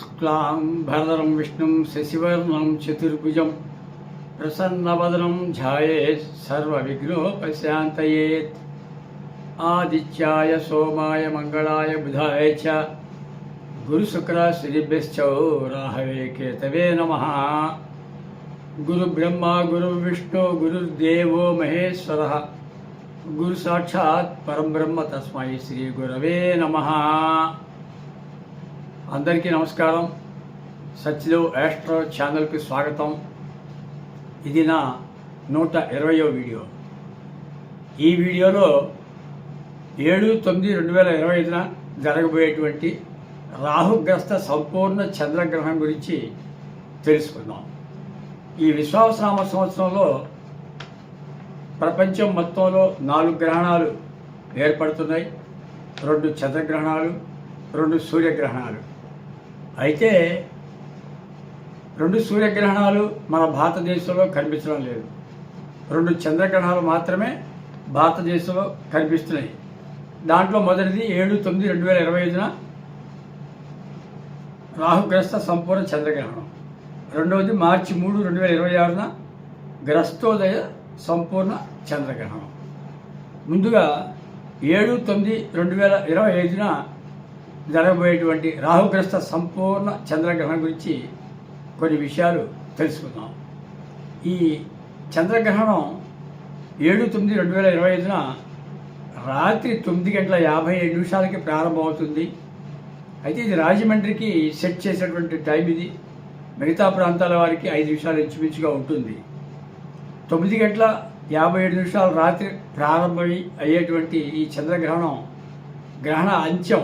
शुक्लां भरदरं विष्णुं शशिवर्णं चतुर्भुजं प्रसन्नवदनं ध्यायेत् सर्वविघ्नोपशान्तयेत्। आदित्याय, सोमाय मङ्गलाय बुधाय च गुरुशुक्रश्रीभ्यश्च राहवे केतवे नमः। गुरुब्रह्मा, गुरुविष्णु, गुरुर्देवो महेश्वरः। गुरुसाक्षात् परब्रह्म तस्मै श्रीगुरवे नमः। అందరికీ నమస్కారం. సత్యదేవ్ యాస్ట్రో ఛానల్కి స్వాగతం. ఇది నా నూట ఇరవయో వీడియో. ఈ వీడియోలో ఏడు తొమ్మిది రెండు వేల ఇరవై ఐదున జరగబోయేటువంటి రాహుగ్రస్త సంపూర్ణ చంద్రగ్రహణం గురించి తెలుసుకుందాం. ఈ విశ్వాసనామ సంవత్సరంలో ప్రపంచం మొత్తంలో నాలుగు గ్రహణాలు ఏర్పడుతున్నాయి. రెండు చంద్రగ్రహణాలు రెండు సూర్యగ్రహణాలు. అయితే రెండు సూర్యగ్రహణాలు మన భారతదేశంలో కనిపించడం లేదు. రెండు చంద్రగ్రహణాలు మాత్రమే భారతదేశంలో కనిపిస్తున్నాయి. దాంట్లో మొదటిది ఏడు తొమ్మిది రెండు వేల ఇరవై ఐదున రాహుగ్రస్త సంపూర్ణ చంద్రగ్రహణం. రెండవది మార్చి మూడు రెండు వేల ఇరవై ఆరున గ్రస్తోదయ సంపూర్ణ చంద్రగ్రహణం. ముందుగా ఏడు తొమ్మిది రెండు వేల ఇరవై ఐదున జరగబోయేటువంటి రాహుగ్రస్త సంపూర్ణ చంద్రగ్రహణం గురించి కొన్ని విషయాలు తెలుసుకుందాం. ఈ చంద్రగ్రహణం ఏడు తొమ్మిది రెండు వేల ఇరవై ఐదున రాత్రి తొమ్మిది గంటల యాభై ఏడు నిమిషాలకి ప్రారంభమవుతుంది. అయితే ఇది రాజమండ్రికి సెట్ చేసినటువంటి టైం ఇది. మిగతా ప్రాంతాల వారికి ఐదు నిమిషాలు ఇంచుమించుగా ఉంటుంది. తొమ్మిది గంటల యాభై ఏడు నిమిషాలు రాత్రి ప్రారంభమై అయ్యేటువంటి ఈ చంద్రగ్రహణం గ్రహణ అంత్యం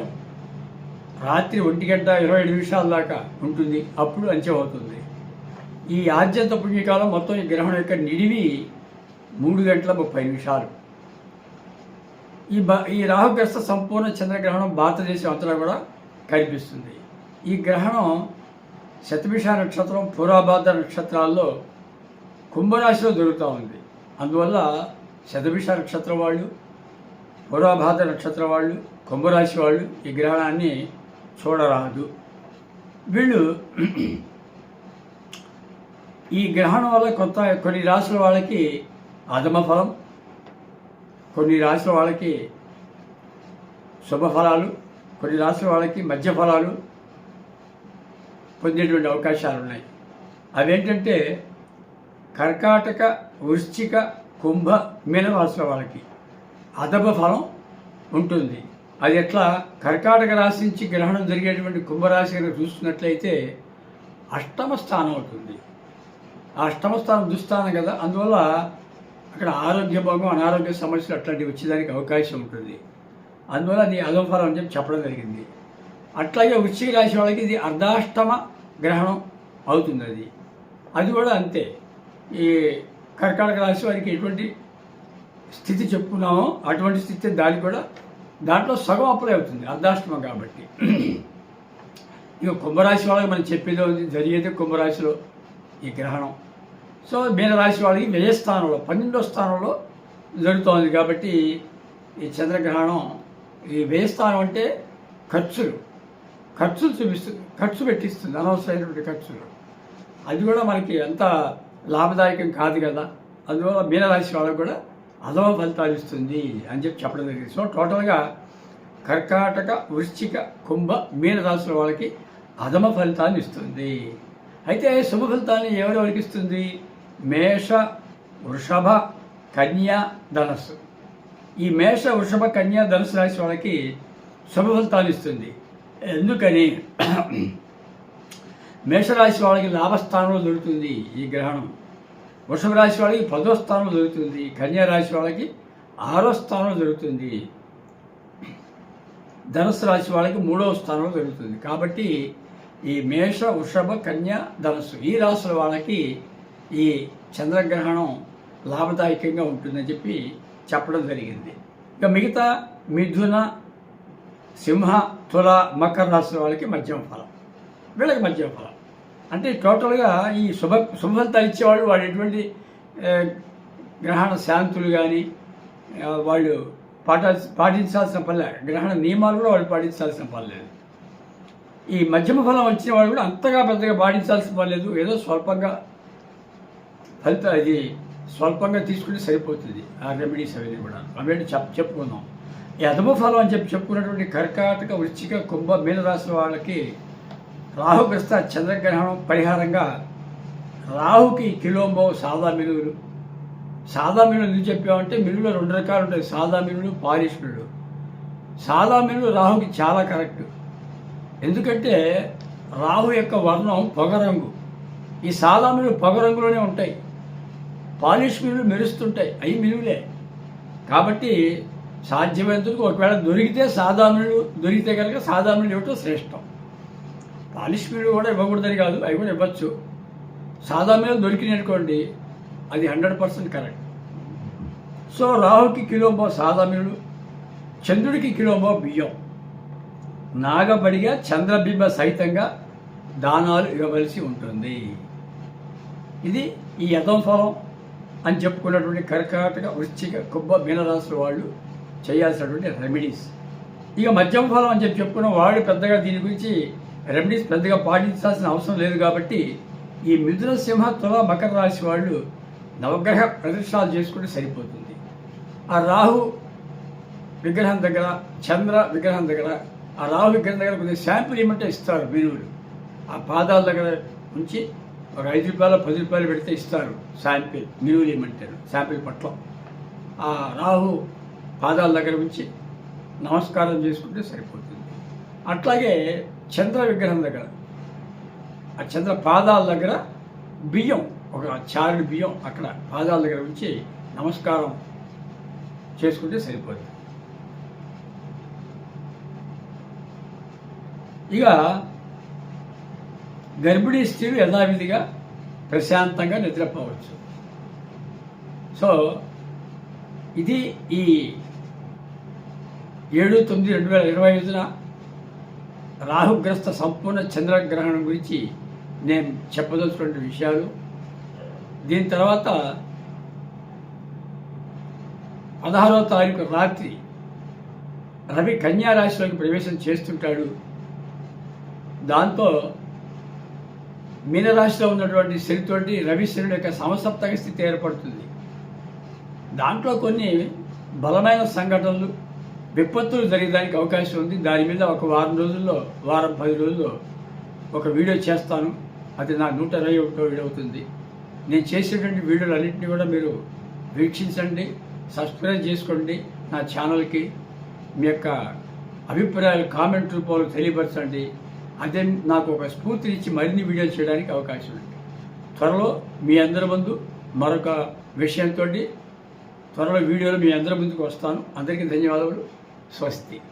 రాత్రి ఒంటి గంట ఇరవై ఏడు నిమిషాల దాకా ఉంటుంది. అప్పుడు అంత్యం అవుతుంది. ఈ ఆద్యంత పుణ్యకాలం మొత్తం ఈ గ్రహణం యొక్క నిడివి మూడు గంటల ముప్పై నిమిషాలు. ఈ బ ఈ రాహుగ్రస్త సంపూర్ణ చంద్రగ్రహణం భారతదేశం అంతటా కూడా కనిపిస్తుంది. ఈ గ్రహణం శతభిష నక్షత్రం పూర్వభాద్ర నక్షత్రాల్లో కుంభరాశిలో దొరుకుతూ ఉంది. అందువల్ల శతభిష నక్షత్రం వాళ్ళు పూర్వభాద్ర నక్షత్రం వాళ్ళు కుంభరాశి వాళ్ళు ఈ గ్రహణాన్ని చూడరాదు. వీళ్ళు ఈ గ్రహణం వల్ల కొంత కొన్ని రాసుల వాళ్ళకి అధమ ఫలం కొన్ని రాసుల వాళ్ళకి శుభఫలాలు కొన్ని రాసుల వాళ్ళకి మధ్య ఫలాలు పొందేటువంటి అవకాశాలు ఉన్నాయి. అవేంటంటే కర్కాటక వృశ్చిక కుంభ మీన రాశుల వాళ్ళకి అదమ ఫలం ఉంటుంది. అది ఎట్లా? కర్కాటక రాశి నుంచి గ్రహణం జరిగేటువంటి కుంభరాశి కనుక చూస్తున్నట్లయితే అష్టమ స్థానం అవుతుంది ఆ అష్టమ స్థానం దుస్థానం కదా. అందువల్ల అక్కడ ఆరోగ్య భాగం అనారోగ్య సమస్యలు అట్లాంటివి వచ్చేదానికి అవకాశం ఉంటుంది. అందువల్ల అది అధోఫలం అని చెప్పి చెప్పడం జరిగింది. అట్లాగే వృశ్చిక రాశి వాళ్ళకి ఇది అర్ధాష్టమ గ్రహణం అవుతుంది అది. అది కూడా అంతే. ఈ కర్కాటక రాశి వారికి ఎటువంటి స్థితి చెప్పుకున్నామో అటువంటి స్థితి దానికి కూడా దాంట్లో సగం అప్లై అవుతుంది అర్ధాష్టమం కాబట్టి. ఇక కుంభరాశి వాళ్ళకి మనం చెప్పేది జరిగేది కుంభరాశిలో ఈ గ్రహణం. సో మీనరాశి వాళ్ళకి వ్యయస్థానంలో పన్నెండో స్థానంలో జరుగుతోంది కాబట్టి ఈ చంద్రగ్రహణం ఈ వ్యయస్థానం అంటే ఖర్చులు. ఖర్చులు చూపిస్తుంది ఖర్చు పెట్టిస్తుంది అనవసరమైనటువంటి ఖర్చులు. అది కూడా మనకి అంత లాభదాయకం కాదు కదా. అందువల్ల మీనరాశి వాళ్ళకు కూడా అధమ ఫలితాలు ఇస్తుంది అని చెప్పి చెప్పడం జరిగింది. సో టోటల్గా కర్కాటక వృశ్చిక కుంభ మీన రాసుల వాళ్ళకి అధమ ఫలితాన్ని ఇస్తుంది. అయితే శుభ ఫలితాన్ని ఎవరెవరికి ఇస్తుంది? మేష వృషభ కన్యా ధనస్సు. ఈ మేష వృషభ కన్యా ధనుసు రాశి వాళ్ళకి శుభ ఫలితాలు ఇస్తుంది. ఎందుకని? మేషరాశి వాళ్ళకి లాభస్థానంలో దొరుకుతుంది ఈ గ్రహణం. వృషభ రాశి వాళ్ళకి పదో స్థానం దొరుకుతుంది కన్యా రాశి వాళ్ళకి ఆరో స్థానం దొరుకుతుంది. ధనుసు రాశి వాళ్ళకి మూడవ స్థానం దొరుకుతుంది. కాబట్టి ఈ మేష వృషభ కన్య ధనుసు ఈ రాశుల వాళ్ళకి ఈ చంద్రగ్రహణం లాభదాయకంగా ఉంటుందని చెప్పి చెప్పడం జరిగింది. ఇక మిగతా మిథున సింహ తుల మకర రాశుల వాళ్ళకి మధ్యమ ఫలం. వీళ్ళకి మధ్యమ ఫలం. అంటే టోటల్గా ఈ శుభ శుభ ఫలితాలు ఇచ్చేవాళ్ళు వాళ్ళు ఎటువంటి గ్రహణ శాంతులు కానీ వాళ్ళు పాట పాటించాల్సిన పనిలే గ్రహణ నియమాలు కూడా వాళ్ళు పాటించాల్సిన పని లేదు. ఈ మధ్యమ ఫలం వచ్చిన వాళ్ళు కూడా అంతగా పెద్దగా పాటించాల్సిన పని లేదు. ఏదో స్వల్పంగా ఫలిత ఇది స్వల్పంగా తీసుకుంటే సరిపోతుంది. ఆ రెమెడీస్ అవన్నీ కూడా. అవేంటి చెప్ చెప్పుకుందాం. ఈ అధమ ఫలం అని చెప్పి చెప్పుకున్నటువంటి కర్కాటక వృచ్చిక కుంభ మీన వాళ్ళకి రాహుగ్రస్త చంద్రగ్రహణం పరిహారంగా రాహుకి కిలోంబో సాదా మినువులు సాదా మినులు ఎందుకు చెప్పామంటే మినులు రెండు రకాలు ఉంటాయి. సాదా మినులు పాలిష్ మినువులు సాదా మినులు రాహుకి చాలా కరెక్ట్. ఎందుకంటే రాహు యొక్క వర్ణం పొగరంగు ఈ సాదా మినులు పొగరంగులోనే ఉంటాయి. పాలిష్ మినులు మెరుస్తుంటాయి. అవి మినువులే కాబట్టి సాధ్యమైనందుకు ఒకవేళ దొరికితే సాదా దొరికితే కనుక సాదా ఇవ్వటం శ్రేష్టం. పాలిష్మెంట్ కూడా ఇవ్వకూడదని కాదు అవి కూడా ఇవ్వచ్చు. సాదా మీద దొరికినాయి అది హండ్రెడ్ పర్సెంట్ కరెక్ట్. సో రాహుకి కిలోంబో సాదా చంద్రుడికి కిలోంబో బియ్యం. నాగబడిగా చంద్రబింబ సహితంగా దానాలు ఇవ్వవలసి ఉంటుంది. ఇది ఈ యథం ఫలం అని చెప్పుకున్నటువంటి కర్కాటక వృశ్చిక కుబ్బ మీనరాశుల వాళ్ళు చేయాల్సినటువంటి రెమెడీస్. ఇక మధ్యమ ఫలం అని చెప్పి చెప్పుకున్న వాడు పెద్దగా దీని గురించి రెమెడీస్ పెద్దగా పాటించాల్సిన అవసరం లేదు కాబట్టి ఈ మిథున సింహ తుల మకర రాశి వాళ్ళు నవగ్రహ ప్రదర్శనాలు చేసుకుంటే సరిపోతుంది. ఆ రాహు విగ్రహం దగ్గర చంద్ర విగ్రహం దగ్గర ఆ రాహు విగ్రహం దగ్గర కొద్దిగా శాంపుల్ ఇవ్వమంటే ఇస్తారు బిరువులు ఆ పాదాల దగ్గర ఉంచి ఒక ఐదు రూపాయలు పది రూపాయలు పెడితే ఇస్తారు శాంపిల్ మినువులు ఇవ్వమంటారు శాంపిల్ పట్ల. ఆ రాహు పాదాల దగ్గర ఉంచి నమస్కారం చేసుకుంటే సరిపోతుంది. అట్లాగే చంద్ర విగ్రహం దగ్గర. ఆ చంద్ర పాదాల దగ్గర బియ్యం ఒక చారుడు బియ్యం అక్కడ పాదాల దగ్గర ఉంచి నమస్కారం చేసుకుంటే సరిపోతుంది. ఇక గర్భిణీ స్త్రీలు యథావిధిగా ప్రశాంతంగా నిద్రపోవచ్చు. సో ఇది ఈ ఏడు తొమ్మిది రెండు వేల ఇరవై ఐదున రాహుగ్రస్త సంపూర్ణ చంద్రగ్రహణం గురించి నేను చెప్పదలుచుకున్న విషయాలు. దీని తర్వాత పదహారవ తారీఖు రాత్రి రవి కన్యా రాశిలోకి ప్రవేశం చేస్తుంటాడు. దాంతో మీనరాశిలో ఉన్నటువంటి శనితోటి రవి శనుడు యొక్క సమసప్తక స్థితి ఏర్పడుతుంది. దాంట్లో కొన్ని బలమైన సంఘటనలు విపత్తులు జరిగడానికి అవకాశం ఉంది. దాని మీద ఒక వారం రోజుల్లో వారం పది రోజుల్లో ఒక వీడియో చేస్తాను. అది నా నూట ఇరవై ఒకటో వీడియో అవుతుంది. నేను చేసేటువంటి వీడియోలు అన్నింటినీ కూడా మీరు వీక్షించండి సబ్స్క్రైబ్ చేసుకోండి నా ఛానల్కి. మీ యొక్క అభిప్రాయాలు కామెంట్ రూపంలో తెలియపరచండి. అదే నాకు ఒక స్ఫూర్తినిచ్చి మరిన్ని వీడియోలు చేయడానికి అవకాశం ఉంది. త్వరలో మీ అందరి ముందు మరొక విషయంతో త్వరలో వీడియోలు మీ అందరి ముందుకు వస్తాను. అందరికీ ధన్యవాదాలు so steve